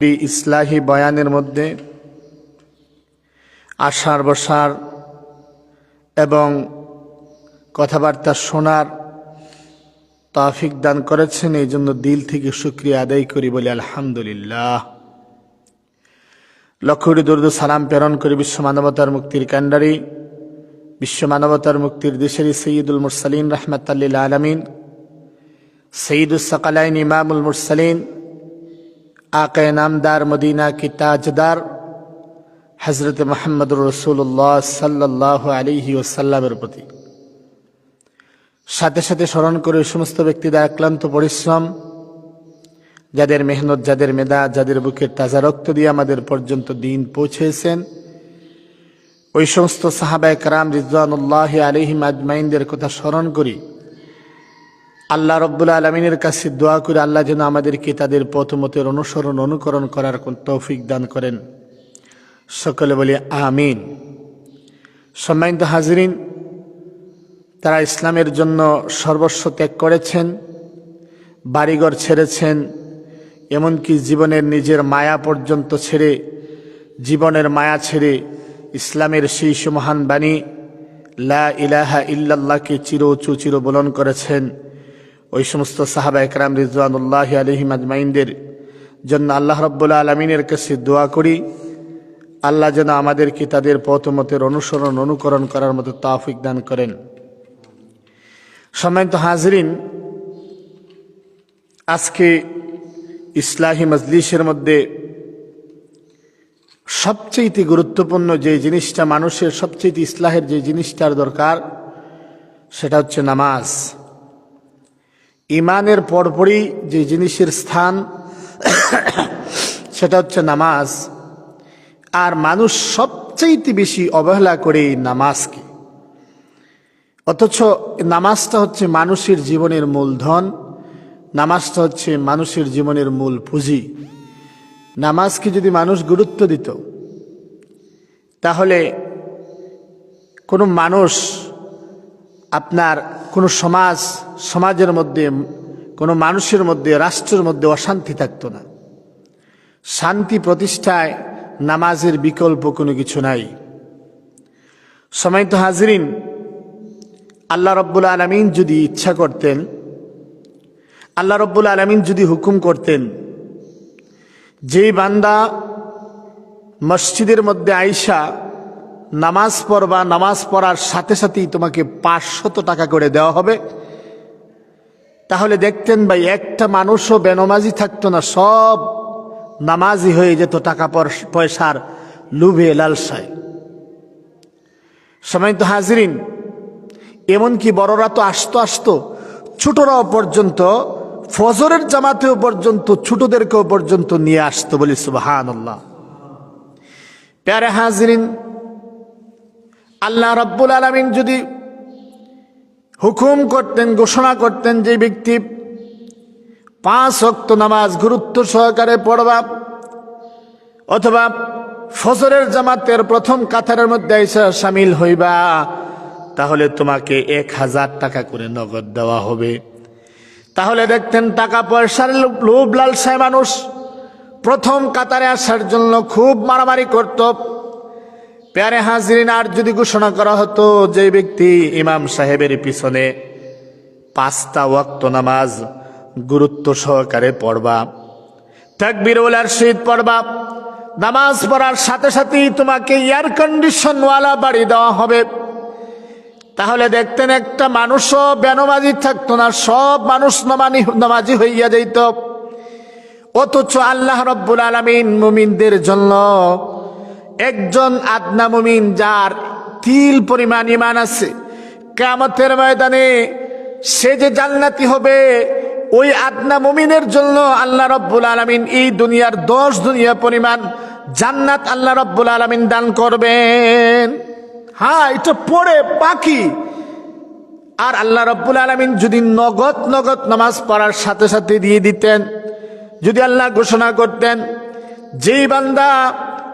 ইসলাহি বয়ানের মধ্যে আশার বসার এবং কথাবার্তা শোনার তাফিক দান করেছেন। এই জন্য দিল থেকে শুক্রিয়া আদায় করি বলে আলহামদুলিল্লাহ। লক্ষৌরি দুর্দ সালাম প্রেরণ করে বিশ্ব মানবতার মুক্তির কান্ডারি বিশ্ব মানবতার মুক্তির দেশেরই সৈয়দুল মুরসালিন রহমতাল্লিল আলমিন সঈদুল সকালাইন ইমামুল মুরসালিন আকে নামদার, মদিনা কি তাজদার? হজরত মোহাম্মদ রসুল্লাহ সাল্লাহ আলিহি ওসাল্লামের প্রতি। সাথে সাথে স্মরণ করে সমস্ত ব্যক্তিদের আক্লান্ত পরিশ্রম, যাদের মেহনত, যাদের মেধা, যাদের বুকের তাজা রক্ত দিয়ে আমাদের পর্যন্ত দিন পৌঁছেছেন, ওই সমস্ত সাহাবায় কারাম রিজওয়ানুল্লাহ আলিহিম আজমাইনদের কথা স্মরণ করি। আল্লাহ রব্বুল আলমিনের কাছে দোয়া করে আল্লাহ যেন আমাদেরকে তাদের পথমতের অনুসরণ, অনুকরণ করার কোন তৌফিক দান করেন। সকলে বলি আমিন। সম্মানিত হাজরিন, তারা ইসলামের জন্য সর্বস্ব ত্যাগ করেছেন, বাড়িঘর ছেড়েছেন, এমনকি জীবনের নিজের মায়া পর্যন্ত ছেড়ে, জীবনের মায়া ছেড়ে ইসলামের সেই মহান বাণী, লা ইলাহা ইল্লাল্লাহকে চির উঁচু চির বলন করেছেন। ওই সমস্ত সাহাবা একরাম রিজওয়ানুল্লাহ আলহিম আজমাইনদের জন্য আল্লাহ রব্বুল্লা আলমিনের কাছে দোয়া করি, আল্লাহ যেন আমাদেরকে তাদের পথমতের অনুসরণ, অনুকরণ করার মতো তাফিক দান করেন। সম্মানিত হাজরিন, আজকে ইসলাহী মজলিসের মধ্যে সবচেয়ে গুরুত্বপূর্ণ যে জিনিসটা, মানুষের সবচেয়ে ইসলাহের যে জিনিসটার দরকার, সেটা হচ্ছে নামাজ। ইমানের পরপরই যে জিনিসের স্থান, সেটা হচ্ছে নামাজ। আর মানুষ সবচেয়ে বেশি অবহেলা করে নামাজকে। অথচ নামাজটা হচ্ছে মানুষের জীবনের মূলধন, নামাজটা হচ্ছে মানুষের জীবনের মূল পুঁজি। নামাজকে যদি মানুষ গুরুত্ব দিত, তাহলে কোনো মানুষ আপনার, কোনো সমাজ সমাজের মধ্যে, কোনো মানুষের মধ্যে, রাষ্ট্রের মধ্যে অশান্তি থাকতো না। শান্তি প্রতিষ্ঠায় নামাজের বিকল্প কোনো কিছু নাই। সময় তো হাজরিন, আল্লাহ রব্বুল আলমিন যদি ইচ্ছা করতেন, আল্লাহ রব্বুল আলমিন যদি হুকুম করতেন, যেই বান্দা মসজিদের মধ্যে আইসা নামাজ পড়বা, নামাজ পড়ার সাথে সাথেই তোমাকে পাঁচশত টাকা করে দেওয়া হবে। তাহলে দেখতেন ভাই, একটা মানুষও বেনমাজি থাকতো না, সব নামাজি হয়ে যেত টাকা পয়সার লুভে লালসায়। সময় তো হাজরিন, এমনকি বড়রা তো আসতো আসতো, ছোটরাও পর্যন্ত, ফজরের জামাতেও পর্যন্ত, ছোটদেরকেও পর্যন্ত নিয়ে আসতো বলি সুবাহান প্যারে হাজরিন, আল্লাহ রব্বুল আলমিন যদি হুকুম করতেন, ঘোষণা করতেন যে ব্যক্তি পাঁচ অক্ত নামাজ গুরুত্ব সহকারে পড়বা অথবা ফজরের জামাতের প্রথম কাতারের মধ্যে এসে সামিল হইবা, তাহলে তোমাকে এক হাজার টাকা করে নগদ দেওয়া হবে। তাহলে দেখতেন টাকা পয়সার লোভ লালসায় মানুষ প্রথম কাতারে আসার জন্য খুব মারামারি করত। প্যারে হাজরিন, আর যদি ঘোষণা করা হতো যে ব্যক্তি ইমাম সাহেবের পিছনে পাঁচটা ওয়াক্ত নামাজ গুরুত্ব সহকারে পড়বা, তাকবির ওলার শীত পড়বা, নামাজ পড়ার সাথে সাথেই তোমাকে এয়ার কন্ডিশনওয়ালা বাড়ি দেওয়া হবে। তাহলে দেখতেন একটা মানুষও বেনমাজি থাকতো না, সব মানুষ নমানি, নমাজি হইয়া যাইত। অথচ আল্লাহ রব্বুল আলমিন মুমিনদের জন্য একজন আদনা মুমিন যার তিল পরিমাণ ইমান আছে কামতের ময়দানে সে যে জান্নাতি হবে, ওই আদনা মুমিনের জন্য আল্লাহ রব্বুল আলমিন এই দুনিয়ার দশ দুনিয়া পরিমাণ জান্নাত আল্লাহ রব্বুল আলমিন দান করবেন। হ্যাঁ এটা পড়ে বাকি। আর আল্লাহ রব্বুল আলমিন যদি নগদ নগদ নামাজ পড়ার সাথে সাথে দিয়ে দিতেন, যদি আল্লাহ ঘোষণা করতেন, যেই বান্দা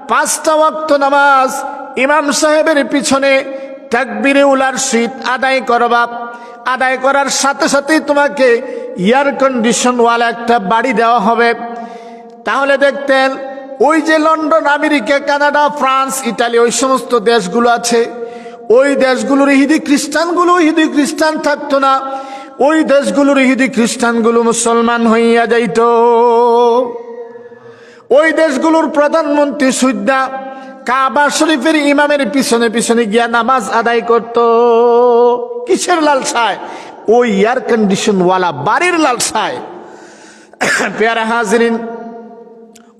পাঁচটা ওয়াক্ত নামাজ ইমাম সাহেবের পিছনে তাকবিরে উলার শীত আদায় করবা আদায় করার সাথে সাথেই তোমাকে এয়ার কন্ডিশন কন্ডিশনওয়ালা একটা বাড়ি দেওয়া হবে। তাহলে দেখতেন, ওই যে London, America, Canada, France Italy ওই সমস্ত দেশগুলো আছে। ওই দেশগুলোর ইহুদি খ্রিস্টানগুলো ইহুদি খ্রিস্টান থাকতো না। ওই দেশগুলোর ইহুদি খ্রিস্টানগুলো মুসলমান হইয়া যাইত। ওই দেশগুলোর প্রধানমন্ত্রী সুদ্দা কাবা শরীফের ইমামের পিছনে পিছনে গিয়া নামাজ আদায় করত। কিসের লালসায়? ওই এয়ার কন্ডিশন ওয়ালা বাড়ির লালসায়। পেয়ারা হাজরিন,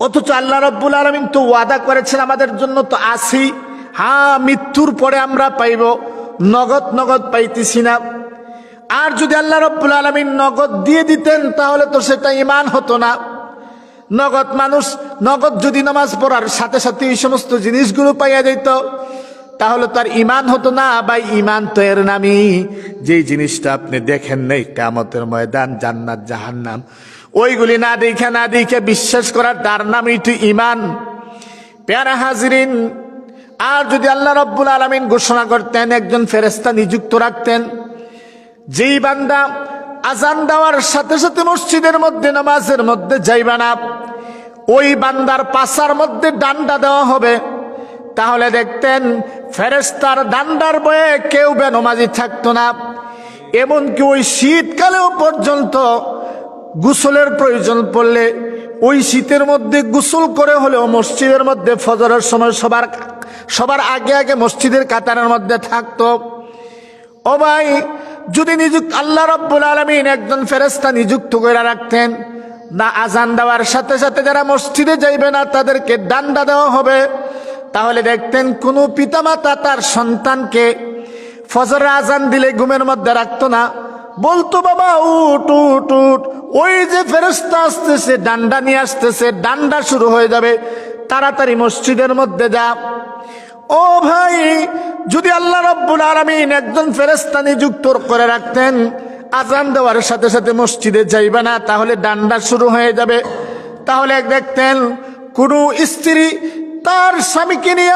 অথচ আল্লাহ রব্বুল আলমিন তো ওয়াদা করেছেন আমাদের জন্য তো আসি হ্যাঁ মৃত্যুর পরে আমরা পাইব। নগদ নগদ পাইতেছি না। আর যদি আল্লাহ রব্বুল আলমিন নগদ দিয়ে দিতেন, তাহলে তো সেটা ইমান হতো না। নগদ মানুষ, নগদ যদি নামাজ পড়ার সাথে সাথে এই সমস্ত জিনিসগুলো পাইয়া যেত তাহলে তার ইমান হতো না। বা ইমান তো এর নামই। যেই জিনিসটা আপনি দেখেন নেই কামতের ময়দান, জান্নাত, জাহান্নাম, ওইগুলি না দেখে না দেখে বিশ্বাস করার তার নামই তো ইমান পেয়ারা হাজরিন, আর যদি আল্লাহ রব্বুল আলমিন ঘোষণা করতেন, একজন ফেরেস্তা নিযুক্ত রাখতেন, যেই বান্দা আজান দেওয়ার সাথে সাথে মসজিদের মধ্যে, নামাজের মধ্যে যাইবা না। ওই বান্দার পাশার মধ্যে ডান্ডা দেওয়া হবে। তাহলে দেখতেন ফেরেস্তার ডান্ডার বয়ে কেউ বেনমাজি থাকতো না। এমনকি ওই শীতকালেও পর্যন্ত গোসলের প্রয়োজন পড়লে ওই শীতের মধ্যে গোসল করে হলেও মসজিদের মধ্যে ফজরের সময় সবার সবার আগে আগে মসজিদের কাতারের মধ্যে থাকতো। ও ভাই যদি নিযুক্ত আল্লাহ রব্বুল আলমিন একজন ফেরেস্তা নিযুক্ত করে রাখতেন, না আজান দেওয়ার সাথে সাথে যারা মসজিদে যাইবে না, তাদেরকে ডান্ডা দেওয়া হবে। তাহলে দেখতেন কোনো পিতামাতা তার সন্তানকে ফজরের আজান দিলে ঘুমের মধ্যে রাখতো না। বলতো, বাবা, উঠ উঠ উঠ। ওই যে ফেরস্তা আসতেছে, ডান্ডা নিয়ে আসতেছে, ডান্ডা শুরু হয়ে যাবে। তাড়াতাড়ি মসজিদের মধ্যে যা। ও ভাই, যদি আল্লাহ রব্বুল আলমিন একজন ফেরেস্তা নিযুক্ত করে রাখতেন, আজান দেওয়ার সাথে সাথে মসজিদে যাইবে না, তাহলে ডান্ডা শুরু হয়ে যাবে। তাহলে এক দেখতেন, কোনো স্ত্রী তার স্বামীকে নিয়ে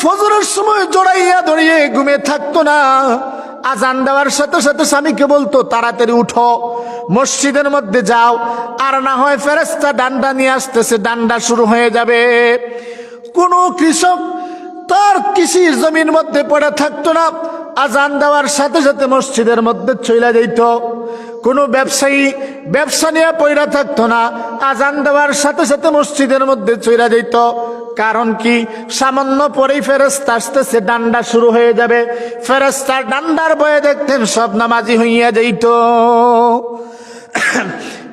ফজরের সময় জড়াইয়া দড়িয়ে ঘুমে থাকতো না। আজান দেওয়ার সাথে সাথে স্বামীকে বলতো, তাড়াতাড়ি উঠো, মসজিদের মধ্যে যাও। আর না হয় ফেরেস্তা ডান্ডা নিয়ে আসতেছে, ডান্ডা শুরু হয়ে যাবে। কোনো কৃষক তার কৃষির জমির মধ্যে পড়ে থাকতো না, আজান দেওয়ার সাথে সাথে মসজিদের মধ্যে চলে যেত কোনো ব্যবসায়ী ব্যবসা নিয়ে পয়রা থাকতো না, আজান দেওয়ার সাথে সাথে মসজিদের মধ্যে চলে যেত কারণ কি? সামান্য পরেই ফেরস্তা আসতেছে, ডান্ডা শুরু হয়ে যাবে। ফেরস্তার ডান্ডার বয়ে দেখতেন, সব নামাজি হইয়া যাইত।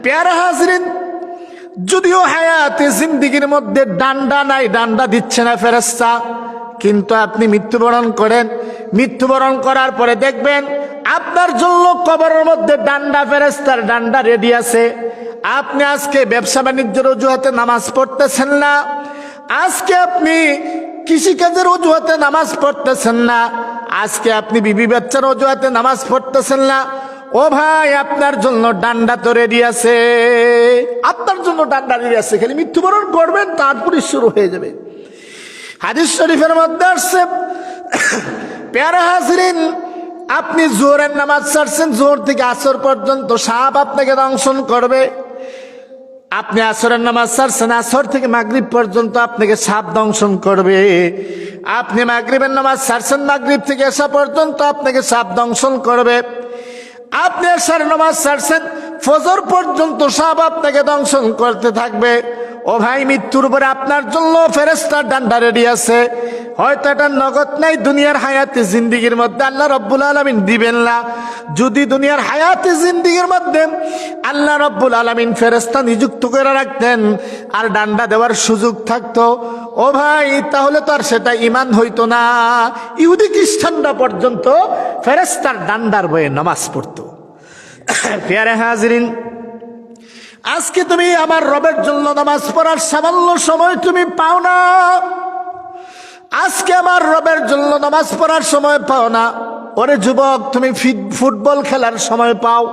পেয়ারা হাজরিন, যদিও হায়াতে জিন্দিগির মধ্যে ডান্ডা নাই, ডান্ডা দিচ্ছে না ফেরস্তা কিন্তু আপনি মৃত্যুবরণ করেন। মৃত্যুবরণ করার পরে দেখবেন আপনার জন্য কবরের মধ্যে ডান্ডা ফেরেস্তার ডান্ডা রেডি আছে। আপনি আজকে ব্যবসা বাণিজ্যের অজুহাতে নামাজ পড়তেছেন না। আজকে আপনি কৃষিকাজের অজুহাতে নামাজ পড়তেছেন না। আজকে আপনি বিবি বাচ্চার অজুহাতে নামাজ পড়তেছেন না। ও ভাই, আপনার জন্য ডান্ডা তো রেডি আছে। আপনার জন্য ডান্ডা রেডি আছে। খালি মৃত্যুবরণ করবেন তারপরে শুরু হয়ে যাবে। হাদিস শরীফের মধ্যে আসছে, প্যারা হাজরিন, আপনি জোহরের নামাজ ছাড়ছেন, জোহর থেকে আসর পর্যন্ত সাপ আপনাকে দংশন করবে। আপনি আসরের নামাজ ছাড়ছেন, আসর থেকে মাগরিব পর্যন্ত আপনাকে সাপ দংশন করবে। আপনি মাগরিবের নামাজ ছাড়ছেন, মাগরিব থেকে আসা পর্যন্ত আপনাকে সাপ দংশন করবে। আপনি আসার নামাজ ছাড়ছেন, ফজর পর্যন্ত সাপ আপনাকে দংশন করতে থাকবে। ও ভাই, মৃত্যুর পরে আপনার জন্য ফেরেস্তার ডান্ডা রেডি আছে হয়তো এটা নগদ নাই, দুনিয়ার হায়াতে জিন্দিগির মধ্যে আল্লাহ রব্বুল আলমিন দিবেন না। যদি দুনিয়ার হায়াতে জিন্দিগির মধ্যে আল্লাহ রব্বুল আলমিন ফেরেস্তা নিযুক্ত করে রাখতেন আর ডান্ডা দেওয়ার সুযোগ থাকতো, ও ভাই, তাহলে তো আর সেটা ইমান হইতো না। ইহুদি খ্রিস্টানরা পর্যন্ত ফেরেস্তার ডান্ডার বয়ে নামাজ পড়তো। পেয়ারে হাজরিন আজকে তুমি আমার রবের জন্য নামাজ পড়ার সামান্য সময় তুমি পাও না। আজকে আমার রবের জন্য নামাজ পড়ার সময় পাও না। ওরে যুবক, তুমি ফুটবল খেলার সময় পাও।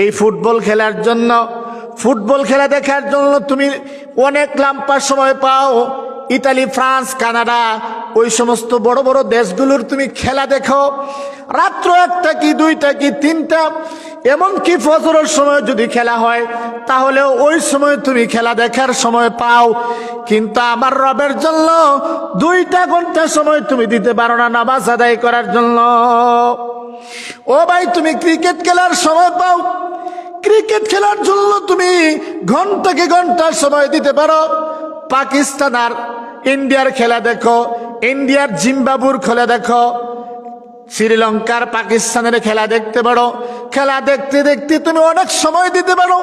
এই ফুটবল খেলার জন্য, ফুটবল খেলা দেখার জন্য তুমি অনেক লাম্পা সময় পাও। ইতালি, ফ্রান্স, কানাডা, ওই সমস্ত বড় বড় দেশগুলোর তুমি খেলা দেখো। রাত্র একটা কি, দুইটা কি, তিনটা? এমনকি ফজরের সময় যদি খেলা হয়, তাহলে ওই সময় তুমি খেলা দেখার সময় পাও। কিন্তু আমার রবের জন্য দুইটা ঘণ্টা সময় তুমি দিতে পারো না নামাজ আদায় করার জন্য। ও ভাই, তুমি ক্রিকেট খেলার সময় পাও। ক্রিকেট খেলার জন্য তুমি ঘন্টাকে ঘণ্টার সময় দিতে পারো। পাকিস্তান আর ইন্ডিয়ার খেলা দেখো, ইন্ডিয়ার জিম্বাবুর খেলা দেখো শ্রীলঙ্কার পাকিস্তানের খেলা দেখতে পারো। খেলা দেখতে দেখতে তুমি অনেক সময় দিতে পারো।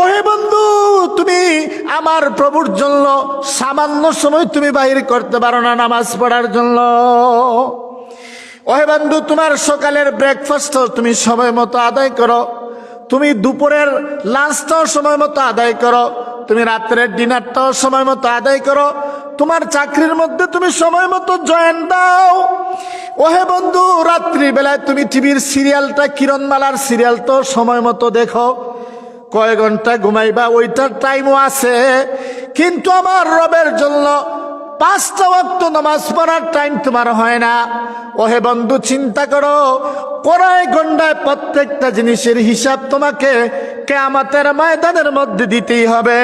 ওহে বন্ধু, তুমি আমার প্রভুর জন্য সামান্য সময় তুমি বাহির করতে পারো না নামাজ পড়ার জন্য। ওহে বন্ধু, তোমার সকালের ব্রেকফাস্ট তুমি সময় মতো আদায় করো। তুমি দুপুরের লাঞ্চটাও সময় মতো আদায় করো, তুমি রাত্রের ডিনারটাও সময় মতো আদায় করো, তোমার চাকরির মধ্যে তুমি সময় মতো জয়েন দাও। ওহে বন্ধু রাত্রি বেলায় তুমি টিভির সিরিয়ালটা, কিরণমালার সিরিয়াল তো সময় মতো দেখো। কয় ঘণ্টা ঘুমাইবা, ওইটার টাইমও আছে। কিন্তু আমার রবের জন্য পাঁচটা অক্ত নামাজ পড়ার টাইম তোমার হয় না। ওহে বন্ধু, চিন্তা করো। কোরআ গন্ডায় প্রত্যেকটা জিনিসের হিসাব তোমাকে কেমাতের ময়দানের মধ্যে দিতেই হবে।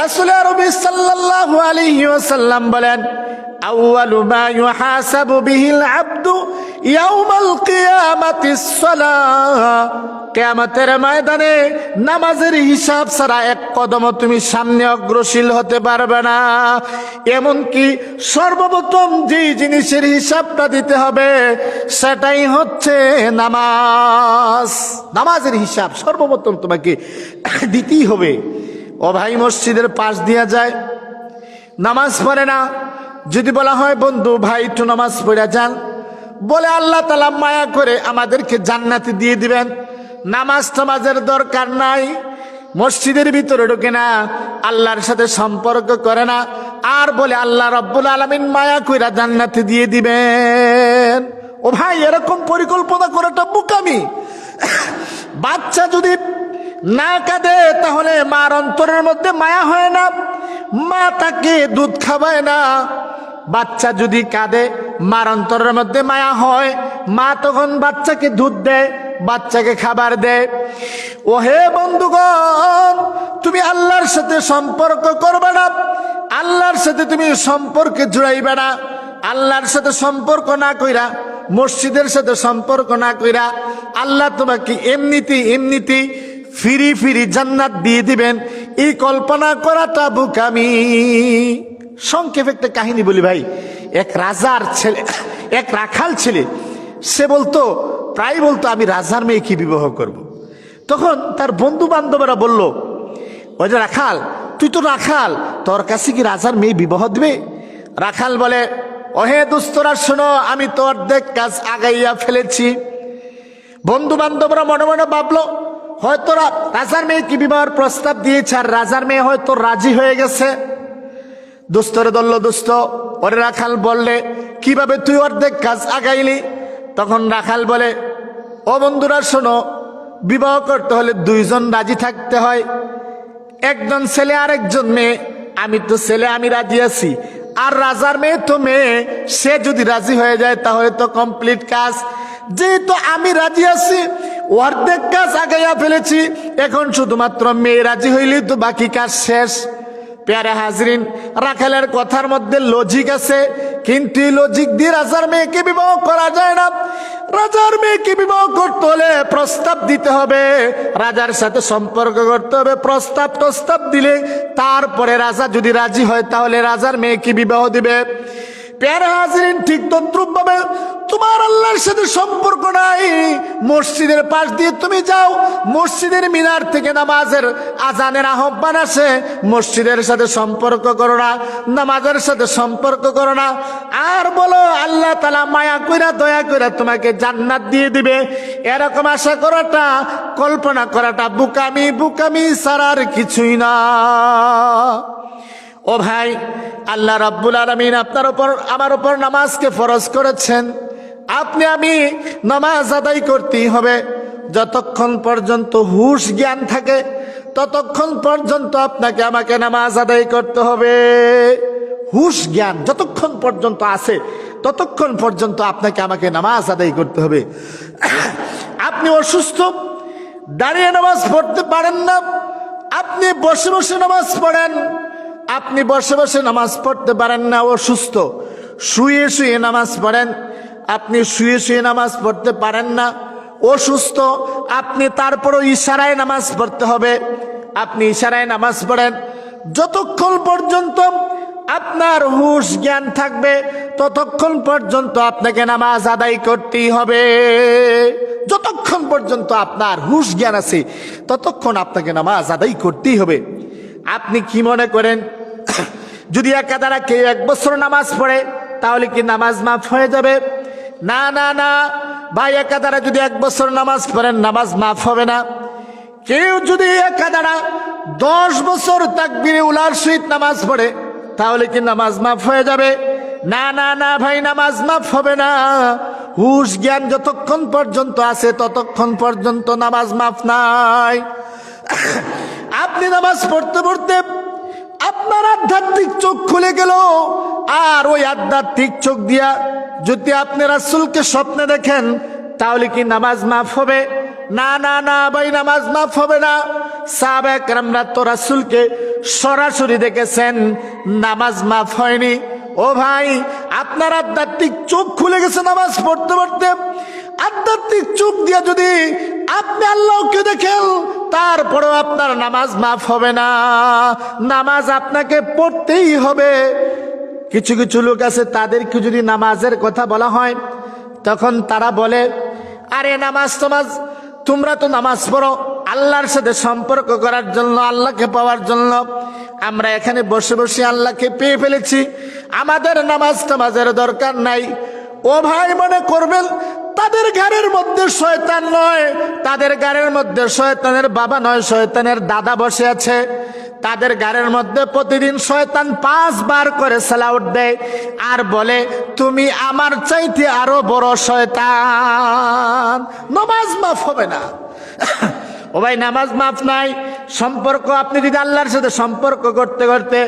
রাসুল আরবি সাল্লাল্লাহু আলাইহি বলেন, আউয়ালু মা ইউহাসাবু বিহিল আব্দু কেয়ামতের ময়দানে নামাজের হিসাব ছাড়া এক কদম তুমি সামনে অগ্রসীল হতে পারবে না। এমনকি সর্বপ্রথম যেই জিনিসের হিসাবটা দিতে হবে, সেটাই হচ্ছে নামাজ। নামাজের হিসাব সর্বপ্রথম তোমাকে দিতেই হবে। ও ভাই মসজিদের পাশ দিয়া যায়। নামাজ পড়ে না। যদি বলা হয়, বন্ধু, ভাই, একটু নামাজ পড়ে যান। বলে আল্লাহ তালা মায়া করে আমাদেরকে জান্নাতি দিয়ে দিবেন। নামাজ টামাজের দরকার নাই, মসজিদের ভিতরে ঢোকে না, আল্লাহর সাথে সম্পর্ক করে না। আর বলে আল্লাহ রব্বুল আলমিন মায়া কইরা জান্নাতি দিয়ে দিবেন। ও ভাই, এরকম পরিকল্পনা করাটা বুকামি। বাচ্চা যদি না কাঁদে, তাহলে মার অন্তরের মধ্যে মায়া হয় না। মা তাকে দুধ খাওয়ায় না। বাচ্চা যদি কাঁদে, মার অন্তরের মধ্যে মায়া হয়, মা তখন বাচ্চাকে দুধ দেয়, বাচ্চাকে খাবার দেয়। ও হে বন্ধুগণ, তুমি আল্লাহর সাথে সম্পর্ক করবে না। আল্লাহর সাথে তুমি সম্পর্কে জুড়াইবে না। আল্লাহর সাথে সম্পর্ক না কইরা, মসজিদের সাথে সম্পর্ক না কইরা, আল্লাহ তোমাকে এমনিতে এমনিতে ফিরি ফিরি জান্নাত দিয়ে দিবেন। এই কল্পনা করাটা বুকামি সংক্ষেপ একটা কাহিনী বলি ভাই। এক রাজার ছেলে, এক রাখাল ছেলে, সে বলতো, প্রায় বলতো, আমি রাজার মেয়েকে বিবাহ করব। তখন তার বন্ধু বান্ধবরা বলল, ওই যে রাখাল, তুই তো রাখাল, তোর কাছে কি রাজার মেয়ে বিবাহ দিবে? রাখাল বলে, ওহে দুস্তরা, শোনো, আমি তো অর্ধেক কাজ আগাইয়া ফেলেছি। বন্ধু বান্ধবরা মনে মনে ভাবলো, হয়তো রাজার মেয়ে কি বিবাহের প্রস্তাব দিয়েছে, আর রাজার মেয়ে হয়তো রাজি হয়ে গেছে। দুস্তরে দল্ল দুস্ত, ওরে রাখাল বললে, কীভাবে তুই অর্ধেক কাজ আগাইলি? তখন রাখাল বলে, ও বন্ধুরা, শোনো, বিবাহ করতে হলে দুইজন রাজি থাকতে হয়। একজন ছেলে আরেকজন মেয়ে। আমি তো ছেলে, আমি রাজি আছি। আর রাজার মেয়ে তো মেয়ে। সে যদি রাজি হয়ে যায়, তাহলে তো কমপ্লিট কাজ। যেহেতু আমি রাজি আছি, অর্ধেক কাজ আগাইয়া ফেলেছি, এখন শুধুমাত্র মেয়ে রাজি হইলেই তো বাকি কাজ শেষ। পেয়ারে হাজরিন, রাখালের কথার মধ্যে লজিক আছে, কিন্তু লজিক দিয়ে রাজার মেয়েকে বিবাহ করা যায় না। রাজার মেয়েকে বিবাহ করতে হলে প্রস্তাব দিতে হবে, রাজার সাথে সম্পর্ক করতে হবে প্রস্তাব প্রস্তাব দিলে তারপরে রাজা যদি রাজি হয়, তাহলে রাজার মেয়েকে বিবাহ দিবে। পেয়ারে হাজরিন ঠিক তদ্রুপ ভাবে তোমার আল্লাহর সাথে সম্পর্ক নাই। মসজিদের পাশ দিয়ে তুমি যাও, মসজিদের মিনার থেকে নামাজের আজানের আহ্বান মসজিদের সাথে সম্পর্ক করো না, নামাজের সাথে সম্পর্ক করো না। আর বলো, আল্লাহ তালা মায়া কইরা, দয়া কইরা তোমাকে জান্নাত দিয়ে দিবে। এরকম আশা করাটা, কল্পনা করাটা বুকামি বুকামি সারার কিছুই না। ও ভাই, আল্লাহ রাব্বুল আলমিন আপনার উপর, আমার উপর নামাজকে ফরজ করেছেন। আপনি, আমি নামাজ আদায় করতেই হবে। যতক্ষণ পর্যন্ত হুশ জ্ঞান থাকে, ততক্ষণ পর্যন্ত আপনাকে আমাকে নামাজ আদায় করতে হবে। হুশ জ্ঞান যতক্ষণ পর্যন্ত আছে, ততক্ষণ পর্যন্ত আপনাকে আমাকে নামাজ আদায় করতে হবে। আপনি অসুস্থ, দাঁড়িয়ে নামাজ পড়তে পারেন না। আপনি বসে বসে নামাজ পড়েন। আপনি বসে বসে নামাজ পড়তে পারেন না অসুস্থ শুয়ে শুয়ে নামাজ পড়েন। আপনি শুয়ে শুয়ে নামাজ পড়তে পারেন না অসুস্থ আপনি তারপরও ইশারায় নামাজ পড়তে হবে। আপনি ইশারায় নামাজ পড়েন। যতক্ষণ পর্যন্ত আপনার হুশ জ্ঞান থাকবে, ততক্ষণ পর্যন্ত আপনাকে নামাজ আদায় করতেই হবে। যতক্ষণ পর্যন্ত আপনার হুশ জ্ঞান আছে, ততক্ষণ আপনাকে নামাজ আদায় করতেই হবে। আপনি কি মনে করেন? যদি একা একাদারা কেউ এক বছর নামাজ পড়ে, তাহলে কি নামাজ মাফ হয়ে যাবে? না না না। ভাই একা একাদারা যদি এক বছর নামাজ পড়েন, নামাজ মাফ হবে না। কেউ যদি একা একাদারা দশ বছর তাকবিরে উলার সহিত নামাজ পড়ে, তাহলে কি নামাজ মাফ হয়ে যাবে? না না না, ভাই, নামাজ মাফ হবে না। হুশ জ্ঞান যতক্ষণ পর্যন্ত আছে, ততক্ষণ পর্যন্ত নামাজ মাফ নাই। আপনি নামাজ পড়তে পড়তে আপনার আধ্যাত্মিক চোখ খুলে গেল। আর ওই আধ্যাত্মিক চোখ দিয়া যদি আপনি রাসুলকে স্বপ্নে দেখেন, তাহলে কি নামাজ মাফ হবে? না না না ভাই, নামাজ মাফ হবে না। সাবেক রামরা তো রাসুলকে সরাসরি দেখেছেন, নামাজ মাফ হয়নি। ও ভাই, আপনার আধ্যাত্মিক চোখ খুলে গেছে নামাজ পড়তে পড়তে। আধ্যাত্মিক চোখ দিয়ে যদি আপনি আল্লাহকে দেখেন তারপরেও আপনার নামাজ মাফ হবে না। নামাজ আপনাকে পড়তেই হবে। কিছু কিছু লোক আছে, তাদেরকে যদি নামাজের কথা বলা হয়, তখন তারা বলে, আরে নামাজ তোমাজ, তোমরা তো নামাজ পড়ো আল্লাহর সাথে সম্পর্ক করার জন্য, আল্লাহকে পাওয়ার জন্য। আমরা এখানে বসে বসে আল্লাহকে পেয়ে ফেলেছি। আমাদের নামাজ টামাজের দরকার নাই। ও ভাই মনে করবেন তাদের ঘরের মধ্যে শয়তান নয়, তাদের ঘরের মধ্যে শয়তানের বাবা নয়, শয়তানের দাদা বসে আছে। তাদের গাড়ির মধ্যে প্রতিদিন শয়তান পাঁচবার করে সালাউট দেয় আর বলে, তুমি আমার চাইতে আরও বড় শয়তান। নমাজ মাফ হবে না। ও ভাই, নামাজ মাফ নাই। সম্পর্ক আপনি যদি আল্লাহর সাথে সম্পর্ক করতে করতে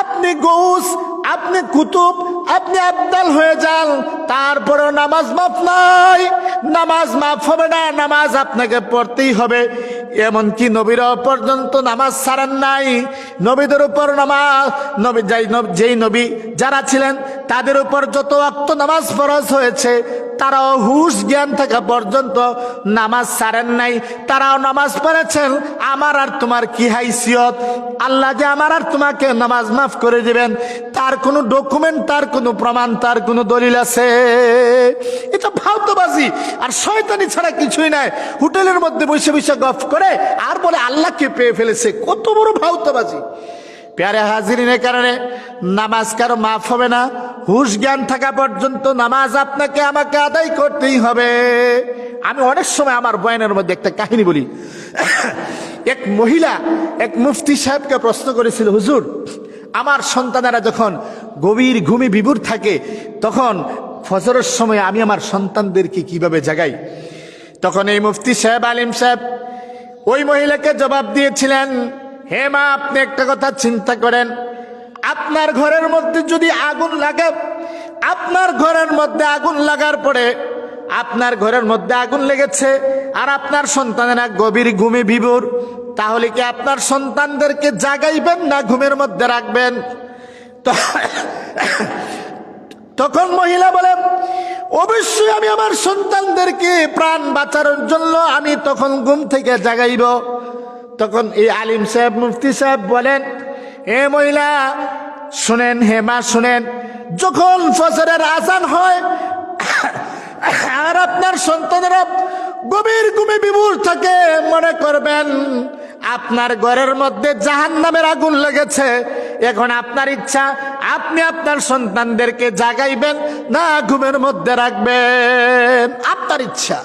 আপনি গৌস আপনি কুতুব, আপনি আবদাল হয়ে যান, তারপরেও নামাজ মাফ নাই। নামাজ মাফ হবে না, নামাজ আপনাকে পড়তেই হবে। এমনকি নবীরা পর্যন্ত নামাজ ছাড়েন নাই। নবীদের উপর নামাজ, নবী যাই যেই নবী যারা ছিলেন, তাদের উপর যত অক্ত নামাজ ফরজ হয়েছে তারাও হুশ জ্ঞান থাকা পর্যন্ত নামাজ ছাড়েন নাই। তারাও নামাজ পড়েছেন। আমার আর তোমার কি হাইসিয়ত? আল্লাহ যে আমার আর তোমাকে নামাজ মাফ করে দিবেন, তার কোনো ডকুমেন্ট তার কোনো প্রমাণ, তার কোনো দলিল আছে? এটা ফালতুবাজি। আর শয়তানি ছাড়া কিছুই নাই। হোটেলের মধ্যে বসে বসে গফ করে, আর বলে আল্লাহকে পেয়ে ফেলেছে? কত বড় ফালতুবাজি। প্যারে হাজিরিনের কারণে নামাজ কারও মাফ হবে না। হুশ জ্ঞান থাকা পর্যন্ত নামাজ আপনাকে, আমাকে আদায় করতেই হবে। আমি অনেক সময় আমার বয়ানের মধ্যে একটা কাহিনী বলি। এক মহিলা, এক মুফতি সাহেবকে প্রশ্ন করেছিল, হুজুর, আমার সন্তানেরা যখন গভীর ঘুমে বিভুর থাকে, তখন ফজরের সময় আমি আমার সন্তানদেরকে কীভাবে জাগাই? তখন এই মুফতি সাহেব, আলিম সাহেব, ওই মহিলাকে জবাব দিয়েছিলেন হে মা, আপনি একটা কথা চিন্তা করেন। আপনার ঘরের মধ্যে যদি আগুন লাগে, আপনার ঘরের মধ্যে আগুন লাগার পরে আপনার ঘরের মধ্যে আগুন লেগেছে আর আপনার সন্তানের সন্তানেরা গভীর ঘুমে বিভোর, তাহলে কি আপনার সন্তানদেরকে জাগাইবেন না ঘুমের মধ্যে রাখবেন? তখন মহিলা বলেন, অবশ্যই আমি আমার সন্তানদেরকে প্রাণ বাঁচানোর জন্য আমি তখন ঘুম থেকে জাগাইব। তখন এই আলিম সাহেব, মুফতি সাহেব বলেন হে মহিলা, শুনেন, হে মা, শুনেন, যখন ফসরের আজান হয়, আর আপনার সন্তানেরা গভীর ঘুমে বিভুর থাকে, মনে করবেন আপনার ঘরের মধ্যে জাহান নামের আগুন লেগেছে। এখন আপনার ইচ্ছা, আপনি আপনার সন্তানদেরকে জাগাইবেন, না ঘুমের মধ্যে রাখবেন। আপনার ইচ্ছা।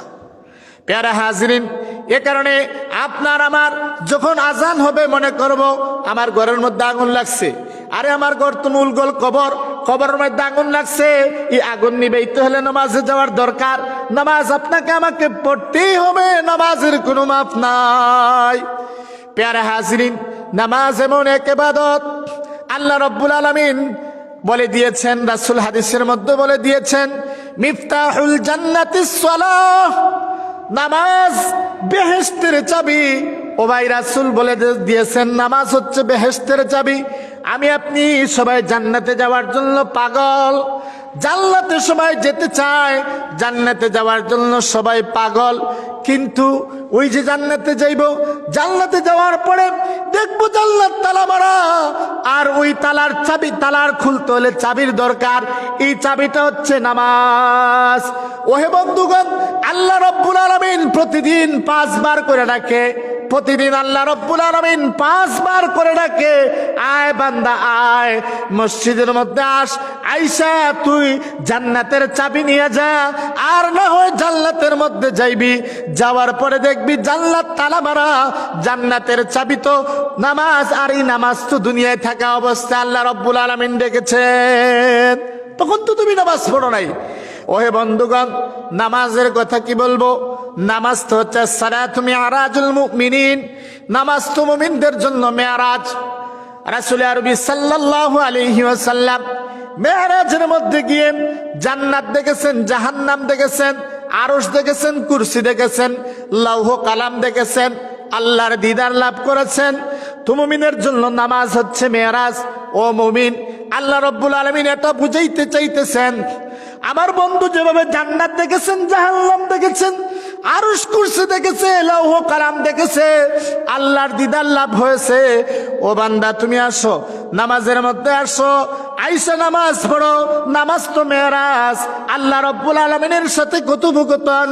প্যারা হাজরিন, এ কারণে আপনার আমার যখন আজান হবে মনে করব, আমার ঘরের মধ্যে আগুন লাগছে। আরে আমার ঘর তো গোল কবর, কবরের মধ্যে আগুন লাগছে। এই আগুন নিবেইতে হলে নামাজে যাওয়ার দরকার। নামাজ আপনাকে আমাকে পড়তেই হবে, নামাজের কোনো মাপ নাই। প্যারা হাজরিন, নামাজ এমন এক এবাদত আল্লাহ রব্বুল আলমিন বলে দিয়েছেন, রাসুল হাদিসের মধ্যে বলে দিয়েছেন, মিফতাহুল জান্নাতিস সালাহ। নামাজ বেহেস্তের চাবি। ও ভাই রাসুল বলে দিয়েছেন, নামাজ হচ্ছে বেহেস্তের চাবি। আমি আপনি সবাই জান্নাতে যাওয়ার জন্য পাগল। জান্নাতে সবাই যেতে চায়, জান্নাতে যাওয়ার জন্য সবাই পাগল। কিন্তু ওই যে জান্নাতে যাইব, জান্নাতে যাওয়ার পরে দেখব জান্নাত তালা মারা। আর ওই তালার চাবি, তালার খুলতে হলে চাবির দরকার। এই চাবিটা হচ্ছে নামাজ। ওহে বন্ধুগণ, আল্লাহ রব্বুল আলমিন প্রতিদিন পাঁচবার করে ডাকে। প্রতিদিন আল্লাহ রব্বুল আলমিন পাঁচবার করে ডাকে। আয় বান্দা, আয়। মসজিদের মধ্যে আস আইসা, তুই জান্নাতের চাবি নিয়ে যা, আর না হয় জান্নাতের মধ্যে যাইবি। যাওয়ার পরে দেখবি জান্নাত তালা মারা, জান্নাতের চাবি তো নামাজ, আর এই নামাজ তো দুনিয়ায় থাকা অবস্থা, আল্লাহ রব্বুল আলমিন ডেকেছেন। তখন তো তুমি নামাজ পড়ো নাই। ওহে বন্ধুগণ, নামাজের কথা কি বলব? নামাজ তো হচ্ছে সারা তুমি আরাজুল মুমিনিন। নামাজ তো মুমিনদের জন্য মেয়ারাজ রাসুল আরবি সাল্লাল্লাহু আলাইহি মেয়ারাজের মধ্যে গিয়ে জান্নাত দেখেছেন, জাহান্নাম দেখেছেন আরস দেখেছেন, কুরসি দেখেছেন, লৌহ কালাম দেখেছেন, আল্লাহর দিদার লাভ করেছেন। তুমিনের জন্য নামাজ হচ্ছে মেয়ারাজ ও মুমিন, আল্লাহ রব্বুল আলমিন এটা বুঝাইতে চাইতেছেন। আমার বন্ধু যেভাবে জান্নাত দেখেছেন, জাহান্নাম দেখেছেন, আরশ কুরসি দেখেছে, লৌহ কালাম দেখেছে, আল্লাহর দিদার লাভ হয়েছে। ও বান্দা, তুমি আসো। নামাজের মধ্যে আসো, আইসা নামাজ পড়ো, নামাজ তো মেয়েরাজ, আল্লাহ রব্বুল আলমিনের সাথে কথোপকথন।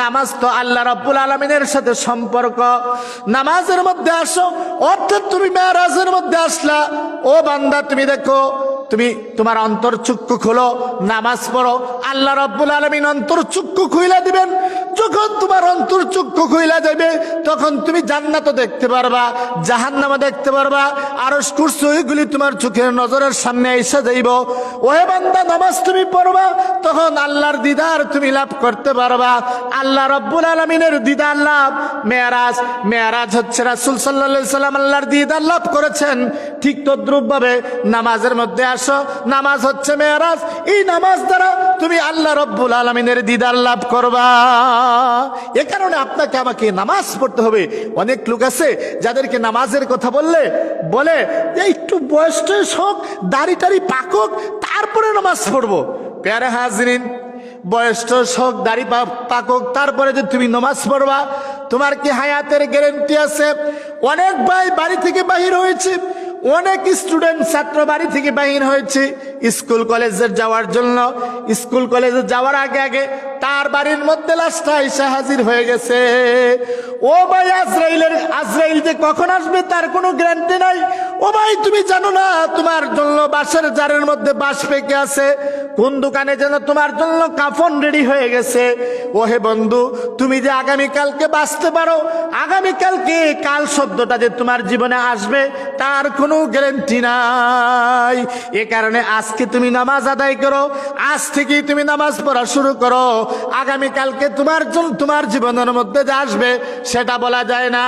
নামাজ তো আল্লাহ রব্বুল আলমিনের সাথে সম্পর্ক। নামাজের মধ্যে আসো, অর্থাৎ তুমি মেয়েরাজের মধ্যে আসলা। ও বান্দা, তুমি দেখো, তুমি তোমার অন্তর চক্ষু খোলো, নামাজ পড়ো। আল্লাহ রব্বুল আলমিন অন্তর চক্ষু খুইলা দিবেন। যখন তোমার অন্তর চক্ষু খুইলা যাবে তখন তুমি জান্নাতও দেখতে পারবা জাহান্নামা দেখতে পারবা আরও কুরসি তোমার চোখের নজরের সামনে এসে যাইব। ওহে বান্দা, নামাজ তুমি পড়বা, তখন আল্লাহর দিদার তুমি লাভ করতে পারবা। আল্লাহ রব্বুল আলমিনের দিদার লাভ। মেয়ারাজ মেয়ারাজ হচ্ছে রাসুল সাল্লাহ সাল্লাম আল্লাহর দিদার লাভ করেছেন। ঠিক তদ্রুপ ভাবে নামাজের মধ্যে আসো। নামাজ হচ্ছে মেয়ারাজ। এই নামাজ দ্বারা তুমি আল্লাহ রব্বুল আলমিনের দিদার লাভ করবা। এ কারণে আপনাকে আমাকে নামাজ পড়তে হবে। অনেক লোক আছে যাদেরকে নামাজের কথা বললে বলে, "এই একটু বয়স টয়স হোক, দাড়ি টাড়ি পাকক, তারপরে নামাজ পড়ব। প্যারে হাজরিন বয়স টয়স হোক, দাড়ি পাকক, তারপরে যে তুমি নামাজ পড়বা, তোমার কি হায়াতের গ্যারেন্টি আছে? অনেক ভাই বাড়ি থেকে বাহির হয়েছে। অনেক স্টুডেন্ট ছাত্র বাড়ি থেকে বাহির হয়েছে। স্কুল কলেজের যাওয়ার জন্য স্কুল কলেজে যাওয়ার আগে আগে তার বাড়ির মধ্যে লাশটা এসে হাজির হয়ে গেছে। ও ভাই আজরাইলের আজরাইল যে কখন আসবে তার কোনো গ্যারান্টি নাই। ও ভাই, তুমি জানো না তোমার জন্য বাসের জারের মধ্যে বাস পেকে আছে? কোন দোকানে যেন তোমার জন্য কাফন রেডি হয়ে গেছে? ও হে বন্ধু, তুমি যে আগামীকালকে বাঁচতে পারো, আগামীকালকে কাল শব্দটা যে তোমার জীবনে আসবে, তার কোনো গ্যারেন্টি নাই। এ কারণে আজকে তুমি নামাজ আদায় করো, আজ থেকেই তুমি নামাজ পড়া শুরু করো। আগামীকালকে তোমার জন্য, তোমার জীবনের মধ্যে যে আসবে, সেটা বলা যায় না।